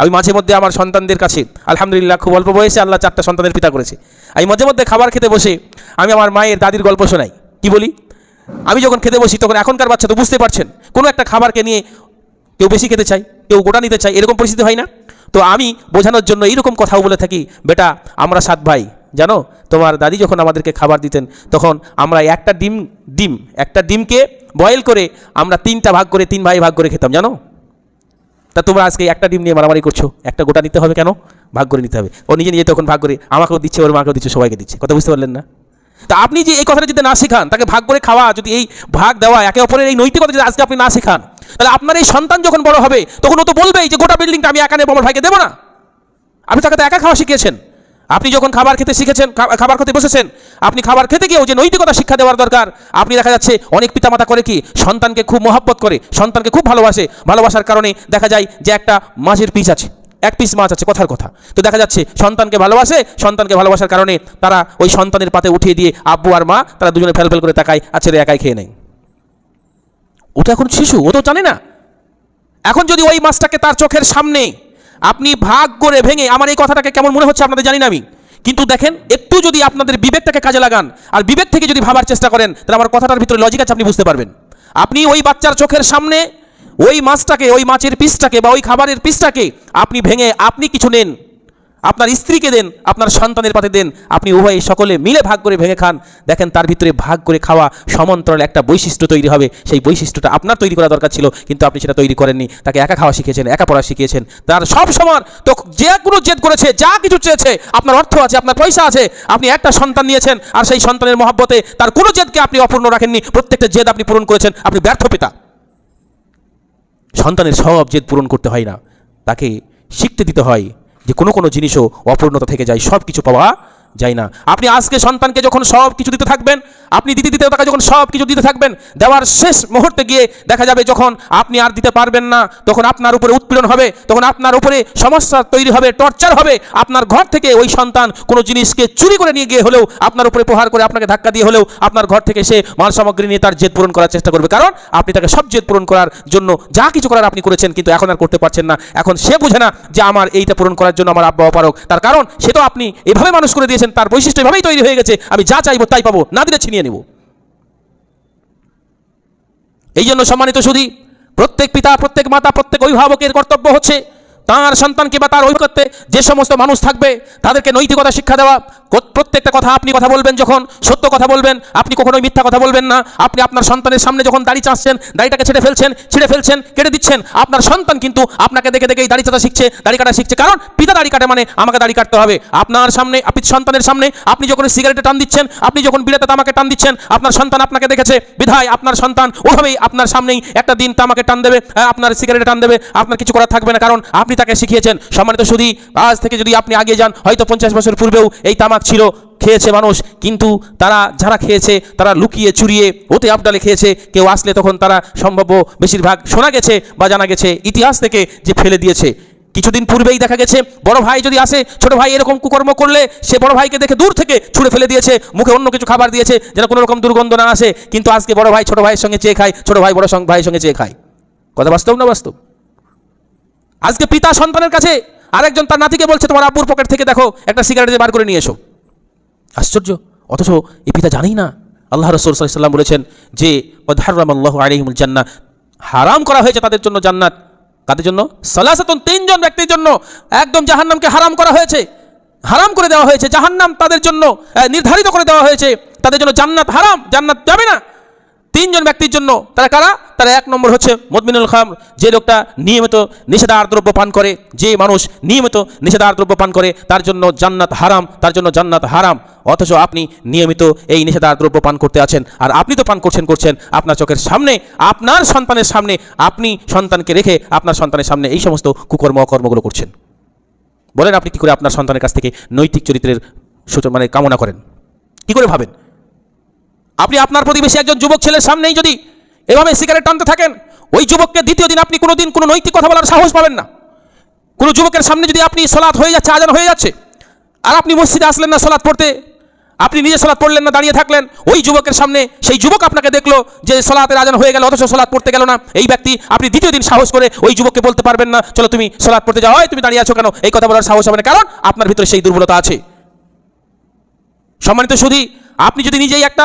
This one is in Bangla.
আমি মাঝে মধ্যে আমার সন্তানদের কাছে, আলহামদুলিল্লাহ খুব অল্প বয়সে আল্লাহ চারটা সন্তানের পিতা করেছে। আমি মাঝে মধ্যে খাবার খেতে বসে আমি আমার মায়ের দাদির গল্প শোনাই। কি বলি? আমি যখন খেতে বসি তখন এখনকার বাচ্চা তো বুঝতে পারছেন, কোনো একটা খাবারকে নিয়ে কেউ বেশি খেতে চায়, কেউ গোটা নিতে চায়, এরকম পরিস্থিতি হয় না? তো আমি বোঝানোর জন্য এইরকম কথাও বলে থাকি, বেটা, আমরা সাত ভাই, জানো? তোমার দাদি যখন আমাদেরকে খাবার দিতেন, তখন আমরা একটা ডিম ডিম, একটা ডিমকে বয়েল করে আমরা তিনটা ভাগ করে তিন ভাই ভাগ করে খেতাম, জানো? তা তোমরা আজকে একটা ডিম নিয়ে মারামারি করছ, একটা গোটা নিতে হবে কেন? ভাগ করে নিতে হবে। ও নিজে নিজে তখন ভাগ করে, আমাকেও দিচ্ছে, ওর মাকেও দিচ্ছে, সবাইকে দিচ্ছে। কথা বুঝতে পারলেন না? তা আপনি যে এই কথাটা যদি না শেখান, তাকে ভাগ করে খাওয়া, যদি এই ভাগ দেওয়া, একে অপরের এই নৈতিকতা যদি আজকে আপনি না শেখান, তাহলে আপনার এই সন্তান যখন বড় হবে, তখন ও তো বলবেই যে গোটা বিল্ডিংটা আমি একা নেব, আমার ভাইকে দেবো না। আপনি তাকে তো একা খাওয়া শিখিয়েছেন। আপনি যখন খাবার খেতে শিখেছেন খাবার খেতে বসেছেন, আপনি খাবার খেতে গিয়েও যে নৈতিকতা শিক্ষা দেওয়ার দরকার, আপনি দেখা যাচ্ছে অনেক পিতামাতা করে কি, সন্তানকে খুব মহাব্বত করে, সন্তানকে খুব ভালোবাসে। ভালোবাসার কারণে দেখা যায় যে একটা মাছের পিস আছে, এক পিস মাছ আছে, কথার কথা। তো দেখা যাচ্ছে সন্তানকে ভালোবাসে, সন্তানকে ভালোবাসার কারণে তারা ওই সন্তানের পাতে উঠিয়ে দিয়ে আব্বু আর মা, তারা দুজনে ফেল ফেল করে তাকায় আর ছেলে একাই খেয়ে নেয় ও তো এখন শিশু, ও তো জানে না। এখন যদি ওই মাছটাকে তার চোখের সামনে আপনি ভাগ করে ভেঙে, আমার এই কথাটাকে কেমন মনে হচ্ছে আপনাদের জানি না আমি। কিন্তু দেখেন, একটু যদি আপনাদের বিবেকটাকে কাজে লাগান, আর বিবেক থেকে যদি ভাবার চেষ্টা করেন, তাহলে আমার কথাটার ভিতরে লজিক আছে, আপনি বুঝতে পারবেন। আপনি ওই বাচ্চার চোখের সামনে, ওই মাছটাকে, ওই মাছের পিসটাকে বা ওই খাবারের পিসটাকে আপনি ভেঙে, আপনি কিছু নেন। আপনার স্ত্রীকে দেন, আপনার সন্তানের পাতে দেন, আপনি উভয়ে সকলে মিলে ভাগ করে ভেঙে খান। দেখেন তার ভিতরে ভাগ করে খাওয়া সমান্তরাল একটা বৈশিষ্ট্য তৈরি হবে। সেই বৈশিষ্ট্যটা আপনার তৈরি করা দরকার ছিল, কিন্তু আপনি সেটা তৈরি করেননি। তাকে একা খাওয়া শিখিয়েছেন, একা পড়া শিখিয়েছেন। তার সব সময় তো যে কোনো জেদ করেছে, যা কিছু চেয়েছে, আপনার অর্থ আছে, আপনার পয়সা আছে, আপনি একটা সন্তান নিয়েছেন, আর সেই সন্তানের মহাব্বতে তার কোনো জেদকে আপনি অপূর্ণ রাখেননি, প্রত্যেকটা জেদ আপনি পূরণ করেছেন, আপনি ব্যর্থ পিতা। সন্তানের সব জেদ পূরণ করতে হয় না। তাকে শিখতে দিতে হয়। যে কোনো কোনো জিনিসও অপূর্ণতা থেকে যায় সব কিছু পাওয়া যায় না। আপনি আজকে সন্তানকে যখন সব কিছু দিতে থাকবেন, আপনি দিতে দিতে তাকে যখন সব কিছু দিতে থাকবেন, দেওয়ার শেষ মুহূর্তে গিয়ে দেখা যাবে যখন আপনি আর দিতে পারবেন না, তখন আপনার উপরে উৎপীড়ন হবে, তখন আপনার উপরে সমস্যা তৈরি হবে, টর্চার হবে, আপনার ঘর থেকে ওই সন্তান কোনো জিনিসকে চুরি করে নিয়ে গিয়ে হলেও, আপনার উপরে প্রহার করে আপনাকে ধাক্কা দিয়ে হলেও, আপনার ঘর থেকে সে মাল সামগ্রী নিয়ে তার জেদ পূরণ করার চেষ্টা করবে। কারণ আপনি তাকে সব জেদ পূরণ করার জন্য যা কিছু করার আপনি করেছেন, কিন্তু এখন আর করতে পারছেন না। এখন সে বুঝে না যে আমার এইটা পূরণ করার জন্য আমার আব্বা অপারক তার কারণ সে তো আপনি এভাবে মানুষ করে দিয়েছেন তার বৈশিষ্ট্য এভাবেই তৈরি হয়ে গেছে। আমি যা চাইব তাই পাবো। না দিলে ছিনিয়ে নেব। এই জন্য সম্মানিত সুধি, প্রত্যেক পিতা, প্রত্যেক মাতা, প্রত্যেক অভিভাবকের কর্তব্য হচ্ছে তার সন্তানকে বা তার অভিজ্ঞতে যে সমস্ত মানুষ থাকবে তাদেরকে নৈতিকতা শিক্ষা দেওয়া প্রত্যেকটা কথা আপনি কথা বলবেন যখন সত্য কথা বলবেন আপনি কখনোই মিথ্যা কথা বলবেন না। আপনি আপনার সন্তানের সামনে যখন দাড়ি চাচ্ছেন দাড়িটাকে ছেড়ে ফেলছেন ছিঁড়ে ফেলছেন কেটে দিচ্ছেন আপনার সন্তান কিন্তু আপনাকে দেখে দেখেই দাড়ি চাটা শিখছে দাড়ি কাটা শিখছে। কারণ পিতা দাড়ি কাটে মানে আমাকে দাড়ি কাটতে হবে। আপনার সামনে আপনি সন্তানের সামনে আপনি যখন সিগারেটে টান দিচ্ছেন আপনি যখন বিড়াতে তামাকে টান দিচ্ছেন আপনার সন্তান আপনাকে দেখেছে বিধায় আপনার সন্তান ওভাবেই আপনার সামনেই একটা দিন তামাকে টান দেবে আহ, আপনার সিগারেটে টান দেবে আপনার কিছু করার থাকবে না। কারণ আপনি তাকে শিখিয়েছেন। সম্মানিত শুধু আজ থেকে যদি আপনি আগে যান, হয়তো পঞ্চাশ বছর পূর্বেও এই তামাক ছিল, খেয়েছে মানুষ, কিন্তু তারা যারা খেয়েছে, তারা লুকিয়ে চুরিয়ে ওতে আবডালে খেয়েছে। কেউ আসলে তখন তারা সম্ভাব্য বেশিরভাগ শোনা গেছে বা জানা গেছে, ইতিহাস থেকে যে ফেলে দিয়েছে। কিছুদিন পূর্বেই দেখা গেছে, বড় ভাই যদি আসে, ছোট ভাই এরকম কুকর্ম করলে, সে বড় ভাইকে দেখে দূর থেকে ছুঁড়ে ফেলে দিয়েছে, মুখে অন্য কিছু খাবার দিয়েছে, যেন কোনো রকম দুর্গন্ধ না আসে। কিন্তু আজকে বড় ভাই ছোট ভাইয়ের সঙ্গে চেয়ে খায়, ছোট ভাই বড় ভাইয়ের সঙ্গে চেয়ে খায়। কথা বাস্তব না বাস্তব? আজকে পিতা সন্তানের কাছে আরেকজন তার নাতিকে বলছে, তোমার আব্বুর পকেট থেকে দেখো, একটা সিগারেট বার করে নিয়ে এসো। আশ্চর্য! অথচ এই পিতা জানেই না। আল্লাহ রসুল সাল্লাম বলেছেন যে হারাম আল্লাহ আলিমুল হারাম করা হয়েছে তাদের জন্য জান্নাত। কাদের জন্য? সালাসাতন, তিনজন ব্যক্তির জন্য। একদম জাহান্নামকে হারাম করা হয়েছে। হারাম করে দেওয়া হয়েছে। জাহান্নাম তাদের জন্য নির্ধারিত করে দেওয়া হয়েছে। তাদের জন্য জান্নাত হারাম। জান্নাত যাবে না। তিনজন ব্যক্তির জন্য তারা কারা? তারা এক নম্বর হচ্ছে মদমিনুল খাম, যে লোকটা নিয়মিত নিষেধার দ্রব্য পান করে, যে মানুষ নিয়মিত নিষেধার দ্রব্য পান করে, তার জন্য জান্নাত হারাম, তার জন্য জান্নাত হারাম। অথচ আপনি নিয়মিত এই নিষেধার দ্রব্য পান করতে আছেন, আর আপনি তো পান করছেন করছেন আপনার চোখের সামনে, আপনার সন্তানের সামনে, আপনি সন্তানকে রেখে আপনার সন্তানের সামনে এই সমস্ত কুকর্ম অকর্মগুলো করছেন। বলেন আপনি কি করে আপনার সন্তানের কাছ থেকে নৈতিক চরিত্রের মানে কামনা করেন? কি করে ভাবেন? আপনি আপনার প্রতিবেশী একজন যুবক ছেলের সামনেই যদি এভাবে সিগারেট টানতে থাকেন, ওই যুবককে দ্বিতীয় দিন আপনি কোনোদিন কোনো নৈতিক কথা বলার সাহস পাবেন না। কোনো যুবকের সামনে যদি আপনি সলাৎ হয়ে যাচ্ছে, আজান হয়ে যাচ্ছে, আর আপনি মসজিদে আসলেন না সলাৎ পড়তে, আপনি নিজে সলাৎ পড়লেন না, দাঁড়িয়ে থাকলেন, ওই যুবকের সামনে সেই যুবক আপনাকে দেখল যে সলাতের আজান হয়ে গেল, অথচ সলাৎ পড়তে গেল না। এই ব্যক্তি আপনি দ্বিতীয় দিন সাহস করে ওই যুবককে বলতে পারবেন না, চলো তুমি সলাৎ পড়তে যাও হয় তুমি দাঁড়িয়ে আছো কেন? এই কথা বলার সাহস হবে না, কারণ আপনার ভিতরে সেই দুর্বলতা আছে। সম্মানিত সুধী আপনি যদি নিজেই একটা